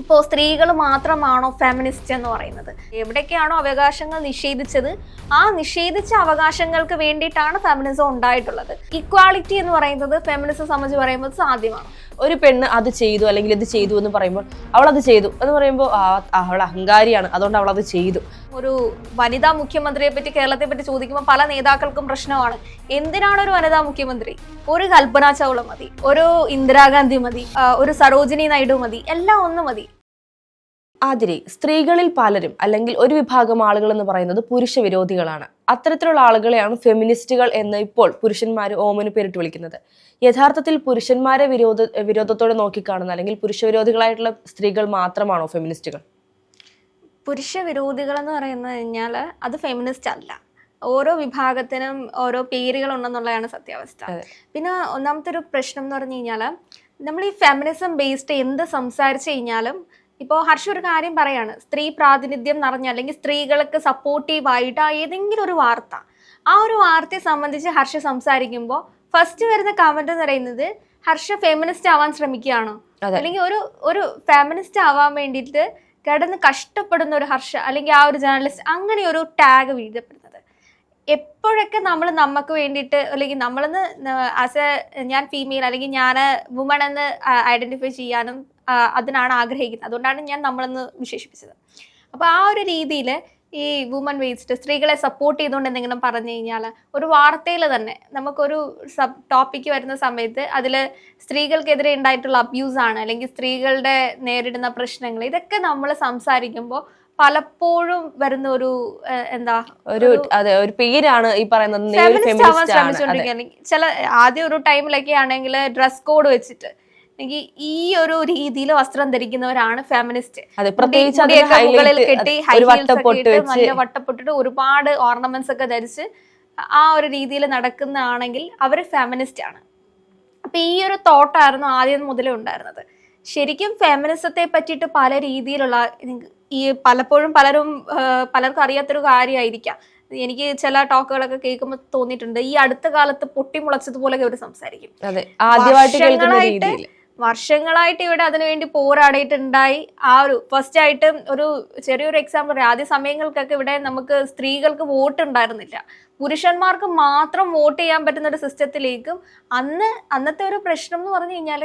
ഇപ്പോൾ സ്ത്രീകൾ മാത്രമാണോ ഫെമിനിസ്റ്റ് എന്ന് പറയുന്നത്? എവിടേക്കാണോ അവകാശങ്ങൾ നിഷേധിച്ചത് ആ നിഷേധിച്ച അവകാശങ്ങൾക്ക് വേണ്ടിയിട്ടാണ് ഫെമിനിസം ഉണ്ടായിട്ടുള്ളത്. ഇക്വാളിറ്റി എന്ന് പറയുന്നത് ഫെമിനിസം സംബന്ധിച്ച് പറയുമ്പോൾ സാധ്യമാണ്? ഒരു പെണ്ണ് അത് ചെയ്തു അല്ലെങ്കിൽ ഇത് ചെയ്തു എന്ന് പറയുമ്പോൾ അവൾ അത് ചെയ്തു എന്ന് പറയുമ്പോൾ അവൾ അഹങ്കാരിയാണ്. അതുകൊണ്ട് അവൾ അത് ചെയ്തു. ഒരു വനിതാ മുഖ്യമന്ത്രിയെ പറ്റി കേരളത്തെ പറ്റി ചോദിക്കുമ്പോൾ പല നേതാക്കൾക്കും പ്രശ്നമാണ്. എന്തിനാണ് ഒരു വനിതാ മുഖ്യമന്ത്രി? ഒരു കൽപ്പന ചൗള മതി ഒരു ഇന്ദിരാഗാന്ധി മതി ഒരു സരോജിനി നായിഡു മതി എല്ലാം ഒന്ന് മതി. ആതിരെ സ്ത്രീകളിൽ പലരും അല്ലെങ്കിൽ ഒരു വിഭാഗം ആളുകൾ എന്ന് പറയുന്നത് പുരുഷ വിരോധികളാണ്. അത്തരത്തിലുള്ള ആളുകളെയാണ് ഫെമിനിസ്റ്റുകൾ എന്ന് ഇപ്പോൾ പുരുഷന്മാർ ഓമന് പേരിട്ട് വിളിക്കുന്നത്. യഥാർത്ഥത്തിൽ പുരുഷന്മാരെ വിരോധ വിരോധത്തോടെ നോക്കിക്കാണുന്ന അല്ലെങ്കിൽ പുരുഷ വിരോധികളായിട്ടുള്ള സ്ത്രീകൾ മാത്രമാണോ ഫെമിനിസ്റ്റുകൾ? പുരുഷ വിരോധികൾ എന്ന് പറയുന്നത് കഴിഞ്ഞാൽ അത് ഫെമിനിസ്റ്റ് അല്ല. ഓരോ വിഭാഗത്തിനും ഓരോ പേരുകൾ ഉണ്ടെന്നുള്ളതാണ് സത്യാവസ്ഥ. പിന്നെ ഒന്നാമത്തെ ഒരു പ്രശ്നം എന്ന് പറഞ്ഞു കഴിഞ്ഞാൽ നമ്മൾ ഈ ഫെമിനിസം ബേസ്ഡ് എന്ത് സംസാരിച്ചു കഴിഞ്ഞാലും ഇപ്പോൾ ഹർഷ ഒരു കാര്യം പറയാണ് സ്ത്രീ പ്രാതിനിധ്യം നിറഞ്ഞ അല്ലെങ്കിൽ സ്ത്രീകൾക്ക് സപ്പോർട്ടീവ് ആയിട്ട് ഏതെങ്കിലും ഒരു വാർത്ത ആ ഒരു വാർത്തയെ സംബന്ധിച്ച് ഹർഷ സംസാരിക്കുമ്പോൾ ഫസ്റ്റ് വരുന്ന കമന്റ് എന്ന് പറയുന്നത് ഹർഷ ഫെമിനിസ്റ്റ് ആവാൻ ശ്രമിക്കുകയാണോ? അല്ലെങ്കിൽ ഒരു ഒരു ഫെമിനിസ്റ്റ് ആവാൻ വേണ്ടിയിട്ട് കിടന്ന് കഷ്ടപ്പെടുന്ന ഒരു ഹർഷ അല്ലെങ്കിൽ ആ ഒരു ജേർണലിസ്റ്റ് അങ്ങനെ ഒരു ടാഗ് വീഴപ്പെടുന്നത് എപ്പോഴൊക്കെ നമ്മൾ നമുക്ക് വേണ്ടിയിട്ട് അല്ലെങ്കിൽ നമ്മളെന്ന് ആസ് എ ഞാൻ ഫീമെയിൽ അല്ലെങ്കിൽ ഞാൻ വുമൺ എന്ന് ഐഡന്റിഫൈ ചെയ്യാനും അതിനാണ് ആഗ്രഹിക്കുന്നത്. അതുകൊണ്ടാണ് ഞാൻ നമ്മളെന്ന് വിശേഷിപ്പിച്ചത്. അപ്പോൾ ആ ഒരു രീതിയിൽ ഈ വുമൺ വേസ്റ്റ് സ്ത്രീകളെ സപ്പോർട്ട് ചെയ്തുകൊണ്ട് എന്തെങ്കിലും പറഞ്ഞു കഴിഞ്ഞാൽ ഒരു വാർത്തയിൽ തന്നെ നമുക്കൊരു സബ് ടോപ്പിക്ക് വരുന്ന സമയത്ത് അതിൽ സ്ത്രീകൾക്കെതിരെ ഉണ്ടായിട്ടുള്ള അബ്യൂസ് ആണ് അല്ലെങ്കിൽ സ്ത്രീകളുടെ നേരിടുന്ന പ്രശ്നങ്ങൾ ഇതൊക്കെ നമ്മൾ സംസാരിക്കുമ്പോൾ പലപ്പോഴും വരുന്ന ഒരു എന്താ? ഒരു അതെ ഒരു പേരാണ് ഈ പറയുന്നത് ചില ആദ്യം ഒരു ടൈമിലൊക്കെ ആണെങ്കിൽ ഡ്രസ് കോഡ് വെച്ചിട്ട് എനിക്ക് ഈ ഒരു രീതിയിൽ വസ്ത്രം ധരിക്കുന്നവരാണ് ഫെമിനിസ്റ്റ് മുകളിൽ കെട്ടി നല്ല വട്ടപ്പൊട്ടിട്ട് ഒരുപാട് ഓർണമെന്റ്സ് ഒക്കെ ധരിച്ച് ആ ഒരു രീതിയിൽ നടക്കുന്നതാണെങ്കിൽ അവർ ഫെമിനിസ്റ്റ് ആണ്. അപ്പൊ ഈ ഒരു തോട്ടായിരുന്നു ആദ്യം മുതലേ ഉണ്ടായിരുന്നത്. ശരിക്കും ഫെമിനിസത്തെ പറ്റിയിട്ട് പല രീതിയിലുള്ള ഈ പലപ്പോഴും പലരും പലർക്കും അറിയാത്തൊരു കാര്യമായിരിക്കാം. എനിക്ക് ചില ടോക്കുകളൊക്കെ കേൾക്കുമ്പോൾ തോന്നിയിട്ടുണ്ട് ഈ അടുത്ത കാലത്ത് പൊട്ടിമുളച്ചതുപോലെ അവർ സംസാരിക്കും. ആദ്യമായിട്ട് വർഷങ്ങളായിട്ട് ഇവിടെ അതിനുവേണ്ടി പോരാടിയിട്ടുണ്ടായി. ആ ഒരു ഫസ്റ്റ് ആയിട്ട് ഒരു ചെറിയൊരു എക്സാമ്പിൾ ആദ്യ സമയങ്ങൾക്കൊക്കെ ഇവിടെ നമുക്ക് സ്ത്രീകൾക്ക് വോട്ട് ഉണ്ടായിരുന്നില്ല. പുരുഷന്മാർക്ക് മാത്രം വോട്ട് ചെയ്യാൻ പറ്റുന്ന ഒരു സിസ്റ്റത്തിലേക്കും അന്ന് അന്നത്തെ ഒരു പ്രശ്നം എന്ന് പറഞ്ഞു കഴിഞ്ഞാൽ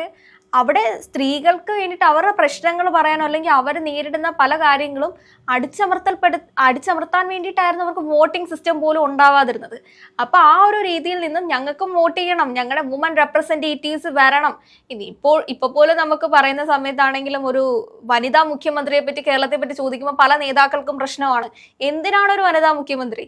അവിടെ സ്ത്രീകൾക്ക് വേണ്ടിയിട്ട് അവരുടെ പ്രശ്നങ്ങൾ പറയാനോ അല്ലെങ്കിൽ അവർ നേരിടുന്ന പല കാര്യങ്ങളും അടിച്ചമർത്തൽപ്പെടു അടിച്ചമർത്താൻ വേണ്ടിയിട്ടായിരുന്നു അവർക്ക് വോട്ടിംഗ് സിസ്റ്റം പോലും ഉണ്ടാവാതിരുന്നത്. അപ്പൊ ആ ഒരു രീതിയിൽ നിന്നും ഞങ്ങൾക്കും വോട്ട് ചെയ്യണം ഞങ്ങളുടെ വുമൻ റെപ്രസെന്റേറ്റീവ്സ് വരണം. ഇനി ഇപ്പോൾ ഇപ്പൊ പോലും നമുക്ക് പറയുന്ന സമയത്താണെങ്കിലും ഒരു വനിതാ മുഖ്യമന്ത്രിയെ പറ്റി കേരളത്തെ പറ്റി ചോദിക്കുമ്പോൾ പല നേതാക്കൾക്കും പ്രശ്നമാണ്. എന്തിനാണ് ഒരു വനിതാ മുഖ്യമന്ത്രി?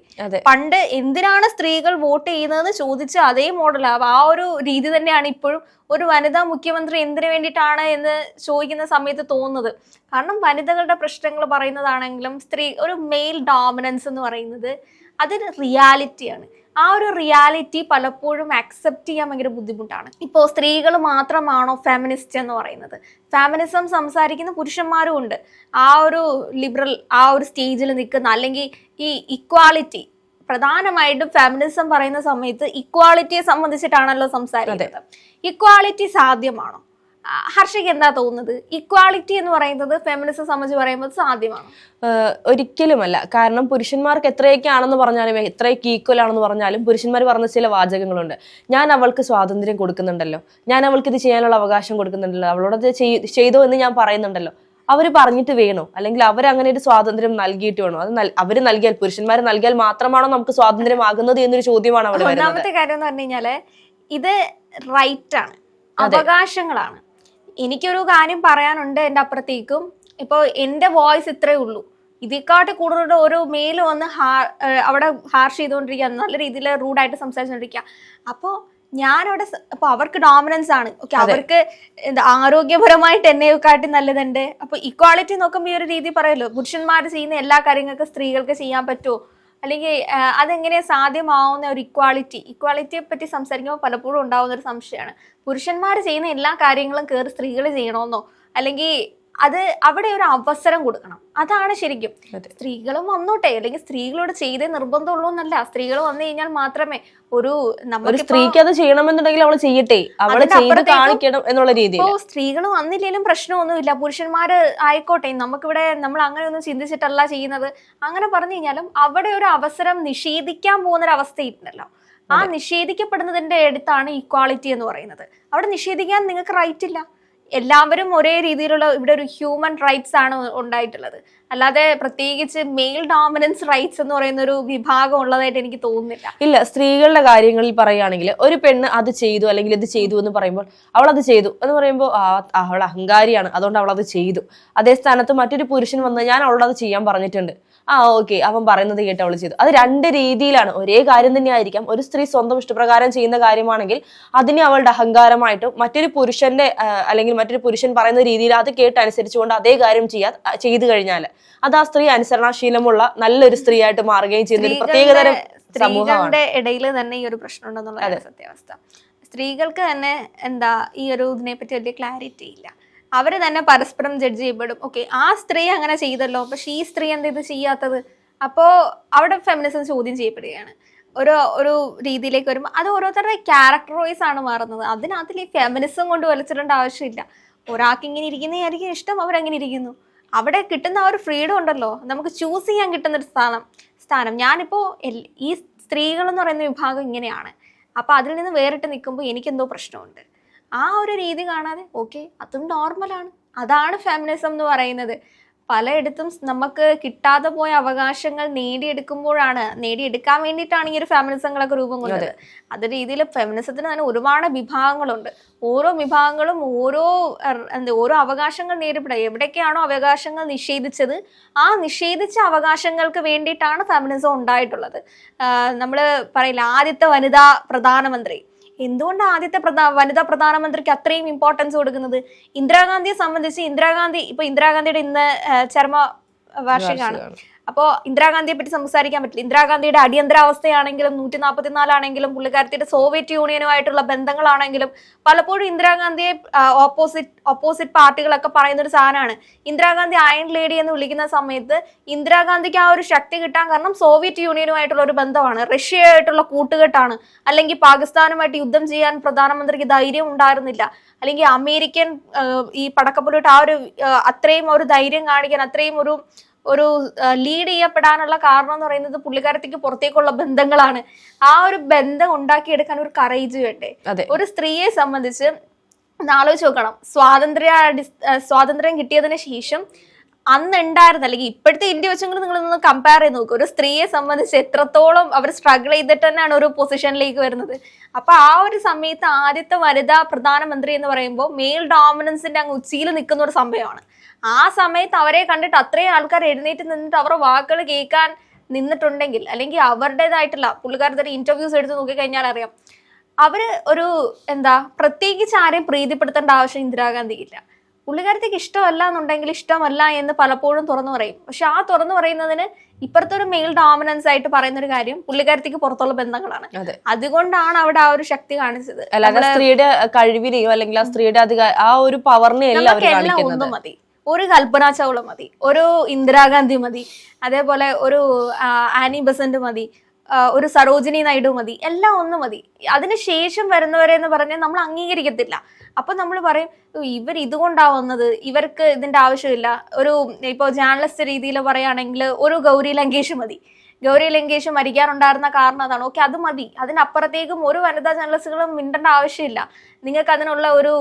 പണ്ട് എന്തിനാണ് സ്ത്രീകൾ വോട്ട് ചെയ്യുന്നതെന്ന് ചോദിച്ച അതേ മോഡൽ ആ ഒരു രീതി തന്നെയാണ് ഇപ്പോഴും ഒരു വനിതാ മുഖ്യമന്ത്രി എന്തിനു വേണ്ടിയിട്ടാണ് എന്ന് ചോദിക്കുന്ന സമയത്ത് തോന്നുന്നത്. കാരണം വനിതകളുടെ പ്രശ്നങ്ങൾ പറയുന്നതാണെങ്കിലും സ്ത്രീ ഒരു മെയിൽ ഡോമിനൻസ് എന്ന് പറയുന്നത് അതൊരു റിയാലിറ്റിയാണ് ആ ഒരു റിയാലിറ്റി പലപ്പോഴും അക്സെപ്റ്റ് ചെയ്യാൻ ഭയങ്കര ബുദ്ധിമുട്ടാണ്. ഇപ്പോൾ സ്ത്രീകൾ മാത്രമാണോ ഫെമിനിസ്റ്റ് എന്ന് പറയുന്നത്? ഫെമിനിസം സംസാരിക്കുന്ന പുരുഷന്മാരും ഉണ്ട്. ആ ഒരു ലിബറൽ ആ ഒരു സ്റ്റേജിൽ നിൽക്കുന്ന അല്ലെങ്കിൽ ഈ ഇക്വാളിറ്റി പ്രധാനമായിട്ടും ഫെമിനിസം പറയുന്ന സമയത്ത് ഇക്വാളിറ്റിയെ സംബന്ധിച്ചിട്ടാണല്ലോ സംസാരിക്കുന്നത്. ഇക്വാളിറ്റി സാധ്യമാണോ? ഹർഷയ്ക്ക് എന്താ തോന്നുന്നത്? ഇക്വാളിറ്റി എന്ന് പറയുന്നത് ഫെമിനിസം സംബന്ധിച്ച് പറയുമ്പോൾ സാധ്യമാണ്? ഒരിക്കലുമല്ല. കാരണം പുരുഷന്മാർക്ക് എത്രയൊക്കെ ആണെന്ന് പറഞ്ഞാലും എത്രയൊക്കെ ഈക്വൽ ആണെന്ന് പറഞ്ഞാലും പുരുഷന്മാർ പറഞ്ഞ ചില വാചകങ്ങളുണ്ട്. ഞാൻ അവൾക്ക് സ്വാതന്ത്ര്യം കൊടുക്കുന്നുണ്ടല്ലോ. ഞാൻ അവൾക്ക് ഇത് ചെയ്യാനുള്ള അവകാശം കൊടുക്കുന്നുണ്ടല്ലോ. അവളോട് ചെയ്തോ എന്ന് ഞാൻ പറയുന്നുണ്ടല്ലോ. അവർ പറഞ്ഞിട്ട് വേണോ? അല്ലെങ്കിൽ അവർ അങ്ങനെ ഒരു സ്വാതന്ത്ര്യം നൽകിയിട്ട് വേണോ? അത് അവർ അവർ നൽകിയാൽ പുരുഷന്മാർ നൽകിയാൽ മാത്രമാണോ നമുക്ക് സ്വാതന്ത്ര്യമാകുന്നത് എന്നൊരു ചോദ്യമാണ് അവിടെ ഒന്നാമത്തെ കാര്യം എന്ന് പറഞ്ഞു കഴിഞ്ഞാൽ ഇത് റൈറ്റ് ആണ്. അവകാശങ്ങളാണ്. എനിക്കൊരു കാര്യം പറയാനുണ്ട് എന്റെ അപ്പുറത്തേക്കും. ഇപ്പോൾ എന്റെ വോയിസ് ഇത്രയേ ഉള്ളൂ. ഇതിക്കാട്ട് കൂടുതൽ ഒരു മെയിൽ വന്ന് ഹാ അവിടെ ഹാർഷ് ചെയ്തുകൊണ്ടിരിക്കുക നല്ല രീതിയിൽ റൂഡായിട്ട് സംസാരിച്ചുകൊണ്ടിരിക്കുക. അപ്പോൾ ഞാനവിടെ അപ്പോൾ അവർക്ക് ഡോമിനൻസ് ആണ്. ഓക്കെ അവർക്ക് എന്താ ആരോഗ്യപരമായിട്ട് എന്നെക്കാട്ടി നല്ലതുണ്ട്. അപ്പോൾ ഇക്വാളിറ്റി നോക്കുമ്പോൾ ഈ ഒരു രീതി പറയല്ലോ പുരുഷന്മാർ ചെയ്യുന്ന എല്ലാ കാര്യങ്ങൾക്കും സ്ത്രീകൾക്ക് ചെയ്യാൻ പറ്റുമോ? അല്ലെങ്കിൽ അതെങ്ങനെ സാധ്യമാവുന്ന ഒരു ഇക്വാളിറ്റി ഇക്വാളിറ്റിയെ പറ്റി സംസാരിക്കുമ്പോൾ പലപ്പോഴും ഉണ്ടാവുന്ന ഒരു സംശയമാണ്. പുരുഷന്മാർ ചെയ്യുന്ന എല്ലാ കാര്യങ്ങളും കയറി സ്ത്രീകൾ ചെയ്യണമെന്നോ അല്ലെങ്കിൽ അത് അവിടെ ഒരു അവസരം കൊടുക്കണം. അതാണ് ശരിക്കും. സ്ത്രീകളും വന്നോട്ടെ. അല്ലെങ്കിൽ സ്ത്രീകളോട് ചെയ്തേ നിർബന്ധമുള്ളൂ എന്നല്ല. സ്ത്രീകൾ വന്നു കഴിഞ്ഞാൽ മാത്രമേ ഒരു ഒരു സ്ത്രീക്ക് അത് ചെയ്യണമെന്നുണ്ടെങ്കിൽ അവൾ ചെയ്യട്ടെ. അവളെ ചെയ്ത് കാണിക്കണം എന്നുള്ള രീതി ഇപ്പോ സ്ത്രീകൾ വന്നില്ലെങ്കിലും പ്രശ്നമൊന്നുമില്ല. പുരുഷന്മാര് ആയിക്കോട്ടെ. നമുക്കിവിടെ നമ്മൾ അങ്ങനെ ഒന്നും ചിന്തിച്ചിട്ടല്ല ചെയ്യുന്നത്. അങ്ങനെ പറഞ്ഞു കഴിഞ്ഞാലും അവിടെ ഒരു അവസരം നിഷേധിക്കാൻ പോകുന്ന ഒരു അവസ്ഥയുണ്ടല്ലോ ആ നിഷേധിക്കപ്പെടുന്നതിന്റെ അടുത്താണ് ഈക്വാളിറ്റി എന്ന് പറയുന്നത്. അവിടെ നിഷേധിക്കാൻ നിങ്ങൾക്ക് റൈറ്റ് ഇല്ല. എല്ലാവരും ഒരേ രീതിയിലുള്ള ഇവിടെ ഒരു ഹ്യൂമൻ റൈറ്റ്സ് ആണ് ഉണ്ടായിട്ടുള്ളത്. അല്ലാതെ പ്രത്യേകിച്ച് മെയിൽ ഡോമിനൻസ് റൈറ്റ്സ് എന്ന് പറയുന്ന ഒരു വിഭാഗം ഉള്ളതായിട്ട് എനിക്ക് തോന്നുന്നില്ല. ഇല്ല സ്ത്രീകളുടെ കാര്യങ്ങളിൽ പറയുകയാണെങ്കിൽ ഒരു പെണ്ണ് അത് ചെയ്തു അല്ലെങ്കിൽ ഇത് ചെയ്തു എന്ന് പറയുമ്പോൾ അവൾ അത് ചെയ്തു എന്ന് പറയുമ്പോൾ അവൾ അഹങ്കാരിയാണ് അതുകൊണ്ട് അവൾ അത് ചെയ്തു. അതേ സ്ഥാനത്ത് മറ്റൊരു പുരുഷൻ വന്ന് ഞാൻ അവളോട് അത് ചെയ്യാൻ പറഞ്ഞിട്ടുണ്ട്. ആ ഓക്കെ അവൻ പറയുന്നത് കേട്ട് അവൾ ചെയ്തു. അത് രണ്ട് രീതിയിലാണ്. ഒരേ കാര്യം തന്നെ ആയിരിക്കാം ഒരു സ്ത്രീ സ്വന്തം ഇഷ്ടപ്രകാരം ചെയ്യുന്ന കാര്യമാണെങ്കിൽ അതിനെ അവളുടെ അഹങ്കാരമായിട്ടും മറ്റൊരു പുരുഷന്റെ ആ, അല്ലെങ്കിൽ മറ്റൊരു പുരുഷൻ പറയുന്ന രീതിയിൽ അത് കേട്ട് അനുസരിച്ചുകൊണ്ട് അതേ കാര്യം ചെയ്യാ ചെയ്തു കഴിഞ്ഞാൽ അത് ആ സ്ത്രീ അനുസരണാശീലമുള്ള നല്ലൊരു സ്ത്രീ ആയിട്ട് മാറുകയും ചെയ്യുന്ന ഒരു പ്രത്യേകതരം സ്ത്രീകളുടെ ഇടയിൽ തന്നെ ഈ ഒരു പ്രശ്നം ഉണ്ടെന്നുള്ള സത്യാവസ്ഥ. സ്ത്രീകൾക്ക് തന്നെ എന്താ ഈ ഒരു ഇതിനെ പറ്റി വലിയ ക്ലാരിറ്റി ഇല്ല. അവർ തന്നെ പരസ്പരം ജഡ്ജ് ചെയ്യപ്പെടും. ഓക്കെ ആ സ്ത്രീ അങ്ങനെ ചെയ്തല്ലോ പക്ഷെ ഈ സ്ത്രീ എന്താ ഇത് ചെയ്യാത്തത്. അപ്പോ അവിടെ ഫെമിനിസം ചോദ്യം ചെയ്യപ്പെടുകയാണ്. ഒരു ഒരു രീതിയിലേക്ക് വരുമ്പോൾ അത് ഓരോരുത്തരുടെ ക്യാരക്ടർ വൈസ് ആണ് മാറുന്നത്. അതിനകത്തിൽ ഈ ഫെമിനിസം കൊണ്ട് വലിച്ചിടേണ്ട ആവശ്യമില്ല. ഒരാൾക്ക് ഇങ്ങനെ ഇരിക്കുന്നതായിരിക്കും ഇഷ്ടം അവരങ്ങനെ ഇരിക്കുന്നു. അവിടെ കിട്ടുന്ന ആ ഒരു ഫ്രീഡം ഉണ്ടല്ലോ. നമുക്ക് ചൂസ് ചെയ്യാൻ കിട്ടുന്ന ഒരു സ്ഥാനം സ്ഥാനം. ഞാനിപ്പോൾ ഈ സ്ത്രീകൾ എന്ന് പറയുന്ന വിഭാഗം ഇങ്ങനെയാണ്. അപ്പോൾ അതിൽ നിന്ന് വേറിട്ട് നിൽക്കുമ്പോൾ എനിക്കെന്തോ പ്രശ്നമുണ്ട്. ആ ഒരു രീതി കാണാതെ ഓക്കെ അതും നോർമലാണ് അതാണ് ഫെമിനിസം എന്ന് പറയുന്നത്. പലയിടത്തും നമുക്ക് കിട്ടാതെ പോയ അവകാശങ്ങൾ നേടിയെടുക്കുമ്പോഴാണ് നേടിയെടുക്കാൻ വേണ്ടിയിട്ടാണ് ഈ ഒരു ഫെമിനിസങ്ങളൊക്കെ രൂപം കൊണ്ടത്. അത്. രീതിയിൽ ഫെമിനിസത്തിന് തന്നെ ഒരുപാട് വിഭാഗങ്ങളുണ്ട്. ഓരോ വിഭാഗങ്ങളും ഓരോ എന്താ ഓരോ അവകാശങ്ങൾ നേരിടുക എവിടേക്കാണോ അവകാശങ്ങൾ നിഷേധിച്ചത് ആ നിഷേധിച്ച അവകാശങ്ങൾക്ക് വേണ്ടിയിട്ടാണ് ഫെമിനിസം ഉണ്ടായിട്ടുള്ളത്. നമ്മൾ പറയില്ല ആദ്യത്തെ വനിതാ പ്രധാനമന്ത്രി. എന്തുകൊണ്ട് ആദ്യത്തെ പ്രധാ വനിതാ പ്രധാനമന്ത്രിക്ക് അത്രയും ഇമ്പോർട്ടൻസ് കൊടുക്കുന്നത്? ഇന്ദിരാഗാന്ധിയെ സംബന്ധിച്ച് ഇന്ദിരാഗാന്ധി ഇപ്പൊ ഇന്ദിരാഗാന്ധിയുടെ ഇന്ന് ചർമ്മ ചരമ വാർഷികമാണ്. അപ്പോൾ ഇന്ദിരാഗാന്ധിയെ പറ്റി സംസാരിക്കാൻ പറ്റില്ല. ഇന്ദിരാഗാന്ധിയുടെ അടിയന്തരാവസ്ഥയാണെങ്കിലും നൂറ്റി നാൽപ്പത്തിനാലാണെങ്കിലും പുള്ളിക്കാരത്തിയുടെ സോവിയറ്റ് യൂണിയനുമായിട്ടുള്ള ബന്ധങ്ങളാണെങ്കിലും പലപ്പോഴും ഇന്ദിരാഗാന്ധിയെ ഓപ്പോസിറ്റ് ഓപ്പോസിറ്റ് പാർട്ടികളൊക്കെ പറയുന്ന ഒരു സാധനമാണ്. ഇന്ദിരാഗാന്ധി അയൺ ലേഡി എന്ന് വിളിക്കുന്ന സമയത്ത് ഇന്ദിരാഗാന്ധിക്ക് ആ ഒരു ശക്തി കിട്ടാൻ കാരണം സോവിയറ്റ് യൂണിയനുമായിട്ടുള്ള ഒരു ബന്ധമാണ്. റഷ്യയായിട്ടുള്ള കൂട്ടുകെട്ടാണ്. അല്ലെങ്കിൽ പാകിസ്ഥാനുമായിട്ട് യുദ്ധം ചെയ്യാൻ പ്രധാനമന്ത്രിക്ക് ധൈര്യം ഉണ്ടായിരുന്നില്ല. അല്ലെങ്കിൽ അമേരിക്കൻ ഈ പടക്കപ്പുലിട്ട് ആ ഒരു അത്രയും ഒരു ധൈര്യം കാണിക്കാൻ അത്രയും ഒരു ഒരു ലീഡ് ചെയ്യപ്പെടാനുള്ള കാരണം എന്ന് പറയുന്നത് പുള്ളിക്കാരത്തേക്ക് പുറത്തേക്കുള്ള ബന്ധങ്ങളാണ്. ആ ഒരു ബന്ധം ഉണ്ടാക്കിയെടുക്കാൻ ഒരു കറേജ് വേണ്ടേ? ഒരു സ്ത്രീയെ സംബന്ധിച്ച് ഒന്ന് ആലോചിച്ച് നോക്കണം. സ്വാതന്ത്ര്യ സ്വാതന്ത്ര്യം കിട്ടിയതിന് ശേഷം അന്ന് ഉണ്ടായിരുന്ന അല്ലെങ്കിൽ ഇപ്പോഴത്തെ ഇന്ത്യ വെച്ചും നിങ്ങൾ ഒന്ന് കമ്പയർ ചെയ്ത് നോക്കുക ഒരു സ്ത്രീയെ സംബന്ധിച്ച് എത്രത്തോളം അവർ സ്ട്രഗിൾ ചെയ്തിട്ട് തന്നെയാണ് ഒരു പൊസിഷനിലേക്ക് വരുന്നത്. അപ്പൊ ആ ഒരു സമയത്ത് ആദ്യത്തെ വനിതാ പ്രധാനമന്ത്രി എന്ന് പറയുമ്പോൾ മെയിൽ ഡോമിനൻസിന്റെ അങ്ങ് ഉച്ചയിൽ നിൽക്കുന്ന ഒരു സംഭവമാണ്. ആ സമയത്ത് അവരെ കണ്ടിട്ട് അത്രയും ആൾക്കാർ എഴുന്നേറ്റ് നിന്നിട്ട് അവരുടെ വാക്കുകൾ കേൾക്കാൻ നിന്നിട്ടുണ്ടെങ്കിൽ അല്ലെങ്കിൽ അവരുടേതായിട്ടുള്ള പുള്ളിക്കാരുടെ ഇന്റർവ്യൂസ് എടുത്ത് നോക്കിക്കഴിഞ്ഞാൽ അറിയാം. അവർ ഒരു എന്താ പ്രത്യേകിച്ച് ആരെയും പ്രീതിപ്പെടുത്തേണ്ട ആവശ്യം ഇന്ദിരാഗാന്ധിക്കില്ല പുള്ളിക്കാരത്തേക്ക് ഇഷ്ടമല്ല എന്നുണ്ടെങ്കിൽ ഇഷ്ടമല്ല എന്ന് പലപ്പോഴും തുറന്നു പറയും. പക്ഷെ ആ തുറന്നു പറയുന്നതിന് ഇപ്പുറത്തെ ഒരു മെയിൽ ഡോമിനൻസ് ആയിട്ട് പറയുന്ന ഒരു കാര്യം പുള്ളിക്കാരത്തേക്ക് പുറത്തുള്ള ബന്ധങ്ങളാണ്. അതുകൊണ്ടാണ് അവിടെ ആ ഒരു ശക്തി കാണിച്ചത്. അല്ലാതെ സ്ത്രീയുടെ കഴിവിനെയോ അല്ലെങ്കിൽ ആ സ്ത്രീയുടെ അധിക ആ ഒരു പവറിനെ അല്ല അവർ നമുക്ക് ഒന്നും മതി. ഒരു കൽപ്പന ചൗള മതി. ഒരു ഇന്ദിരാഗാന്ധി മതി. അതേപോലെ ഒരു ആനി ബസന്റ് മതി. ഒരു സരോജിനി നായിഡു മതി എല്ലാം ഒന്ന് മതി. അതിനുശേഷം വരുന്നവരെ എന്ന് പറഞ്ഞാൽ നമ്മൾ അംഗീകരിക്കത്തില്ല. അപ്പൊ നമ്മൾ പറയും ഇവർ ഇതുകൊണ്ടാ വന്നത് ഇവർക്ക് ഇതിന്റെ ആവശ്യമില്ല. ഒരു ഇപ്പോൾ ജേർണലിസ്റ്റ് രീതിയിൽ പറയുകയാണെങ്കിൽ ഒരു ഗൗരി ലങ്കേഷ് മതി. ഗൗരി ലങ്കേഷ് മരിക്കാറുണ്ടായിരുന്ന കാരണം അതാണ്. ഓക്കെ അത് മതി. അതിനപ്പുറത്തേക്കും ഒരു വനിതാ ജേർണലിസ്റ്റുകളും മിണ്ടേണ്ട ആവശ്യമില്ല. നിങ്ങൾക്ക് അതിനുള്ള ഒരു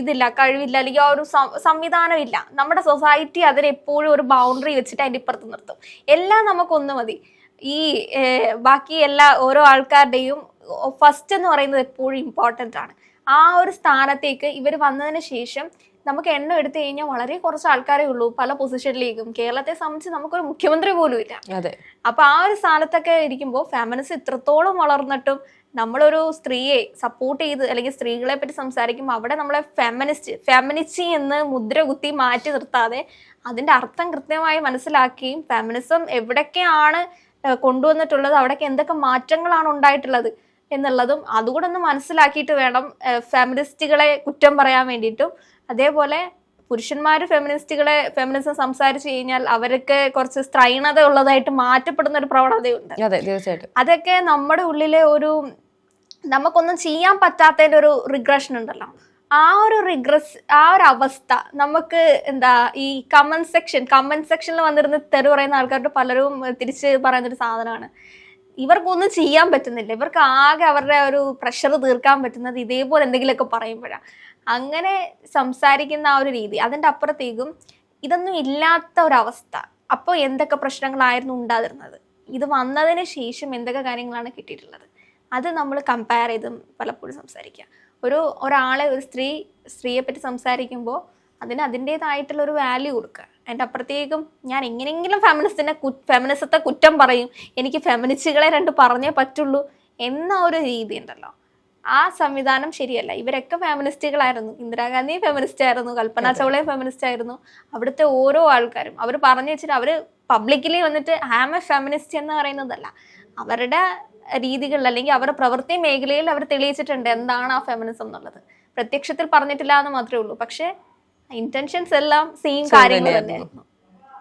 ഇതില്ല കഴിവില്ല അല്ലെങ്കിൽ ആ ഒരു സംവിധാനമില്ല. നമ്മുടെ സൊസൈറ്റി അതിനെപ്പോഴും ഒരു ബൗണ്ടറി വെച്ചിട്ട് അതിന്റെ ഇപ്പുറത്ത് നിർത്തും. എല്ലാം നമുക്കൊന്ന് മതി. ഈ ബാക്കി എല്ലാ ഓരോ ആൾക്കാരുടെയും ഫസ്റ്റ് എന്ന് പറയുന്നത് എപ്പോഴും ഇമ്പോർട്ടന്റ് ആണ്. ആ ഒരു സ്ഥാനത്തേക്ക് ഇവർ വന്നതിന് ശേഷം നമുക്ക് എണ്ണം എടുത്തു കഴിഞ്ഞാൽ വളരെ കുറച്ച് ആൾക്കാരേ ഉള്ളൂ. പല പൊസിഷനിലേക്കും കേരളത്തെ സംബന്ധിച്ച് നമുക്കൊരു മുഖ്യമന്ത്രി പോലും ഇല്ല. അതെ. അപ്പൊ ആ ഒരു സ്ഥാനത്തൊക്കെ ഇരിക്കുമ്പോൾ ഫെമിനിസ്റ്റ് ഇത്രത്തോളം വളർന്നിട്ടും നമ്മളൊരു സ്ത്രീയെ സപ്പോർട്ട് ചെയ്ത് അല്ലെങ്കിൽ സ്ത്രീകളെ പറ്റി സംസാരിക്കുമ്പോൾ അവിടെ നമ്മളെ ഫെമിനിസ്റ്റ് ഫെമിനിസ്റ്റി എന്ന് മുദ്ര കുത്തി മാറ്റി നിർത്താതെ അതിന്റെ അർത്ഥം കൃത്യമായി മനസ്സിലാക്കുകയും ഫെമിനിസം എവിടൊക്കെയാണ് കൊണ്ടുവന്നിട്ടുള്ളത് അവിടേക്ക് എന്തൊക്കെ മാറ്റങ്ങളാണ് ഉണ്ടായിട്ടുള്ളത് എന്നുള്ളതും അതുകൂടെ ഒന്ന് മനസ്സിലാക്കിയിട്ട് വേണം ഫെമിനിസ്റ്റുകളെ കുറ്റം പറയാൻ വേണ്ടിയിട്ടും. അതേപോലെ പുരുഷന്മാർ ഫെമിനിസ്റ്റുകളെ ഫെമിനിസം സംസാരിച്ചു കഴിഞ്ഞാൽ അവർക്ക് കുറച്ച് സ്ത്രൈണത ഉള്ളതായിട്ട് മാറ്റപ്പെടുന്ന ഒരു പ്രവണതയുണ്ട്. അതെ തീർച്ചയായിട്ടും. അതൊക്കെ നമ്മുടെ ഉള്ളിലെ ഒരു നമുക്കൊന്നും ചെയ്യാൻ പറ്റാത്തതിന്റെ ഒരു റിഗ്രഷൻ ഉണ്ടല്ലോ. ആ ഒരു റിഗ്രസ് ആ ഒരു അവസ്ഥ നമുക്ക് എന്താ ഈ കമന്റ് സെക്ഷൻ കമന്റ് സെക്ഷനിൽ വന്നിരുന്ന തെറി പറയുന്ന ആൾക്കാരുടെ പലരും തിരിച്ച് പറയുന്ന ഒരു സാധനമാണ്. ഇവർക്കൊന്നും ചെയ്യാൻ പറ്റുന്നില്ല. ഇവർക്ക് ആകെ അവരുടെ ഒരു പ്രഷർ തീർക്കാൻ പറ്റുന്നത് ഇതേപോലെ എന്തെങ്കിലുമൊക്കെ പറയുമ്പോഴാണ് അങ്ങനെ സംസാരിക്കുന്ന ആ ഒരു രീതി അതിന്റെ അപ്പുറത്തേക്കും ഇതൊന്നും ഇല്ലാത്ത ഒരവസ്ഥ അപ്പോൾ എന്തൊക്കെ പ്രശ്നങ്ങളായിരുന്നു ഉണ്ടാതിരുന്നത്? ഇത് വന്നതിന് ശേഷം എന്തൊക്കെ കാര്യങ്ങളാണ് കിട്ടിയിട്ടുള്ളത്? അത് നമ്മൾ കമ്പയർ ചെയ്തും പലപ്പോഴും സംസാരിക്കുക ഒരു ഒരാളെ ഒരു സ്ത്രീ സ്ത്രീയെ പറ്റി സംസാരിക്കുമ്പോൾ അതിന് അതിന്റെതായിട്ടുള്ള ഒരു വാല്യൂ കൊടുക്കുക. അതിന്റെ അപ്പുറത്തേക്കും ഞാൻ എങ്ങനെയെങ്കിലും ഫെമിനിസ്റ്റിനെ കു ഫെമിനിസത്തെ കുറ്റം പറയും. എനിക്ക് ഫെമിനിസ്റ്റുകളെ രണ്ട് പറഞ്ഞേ പറ്റുള്ളൂ എന്ന ഒരു രീതി ഉണ്ടല്ലോ. ആ സംവിധാനം ശരിയല്ല. ഇവരൊക്കെ ഫെമിനിസ്റ്റുകളായിരുന്നു ഇന്ദിരാഗാന്ധി ഫെമിനിസ്റ്റ് ആയിരുന്നു. കൽപ്പന ചൗളയും ഫെമിനിസ്റ്റ് ആയിരുന്നു. അവിടുത്തെ ഓരോ ആൾക്കാരും അവർ പറഞ്ഞു വെച്ചിട്ട് അവർ പബ്ലിക്കലി വന്നിട്ട് ആം എ ഫെമിനിസ്റ്റ് എന്ന് പറയുന്നതല്ല. അവരുടെ രീതികളിൽ അല്ലെങ്കിൽ അവരുടെ പ്രവൃത്തി മേഖലയിൽ അവർ തെളിയിച്ചിട്ടുണ്ട് എന്താണ് ആ ഫെമിനിസം എന്നുള്ളത്. പ്രത്യക്ഷത്തിൽ പറഞ്ഞിട്ടില്ല എന്ന് മാത്രമേ ഉള്ളൂ. പക്ഷേ ഇന്റൻഷൻസ് എല്ലാം സെയിം കാര്യങ്ങൾ തന്നെയായിരുന്നു.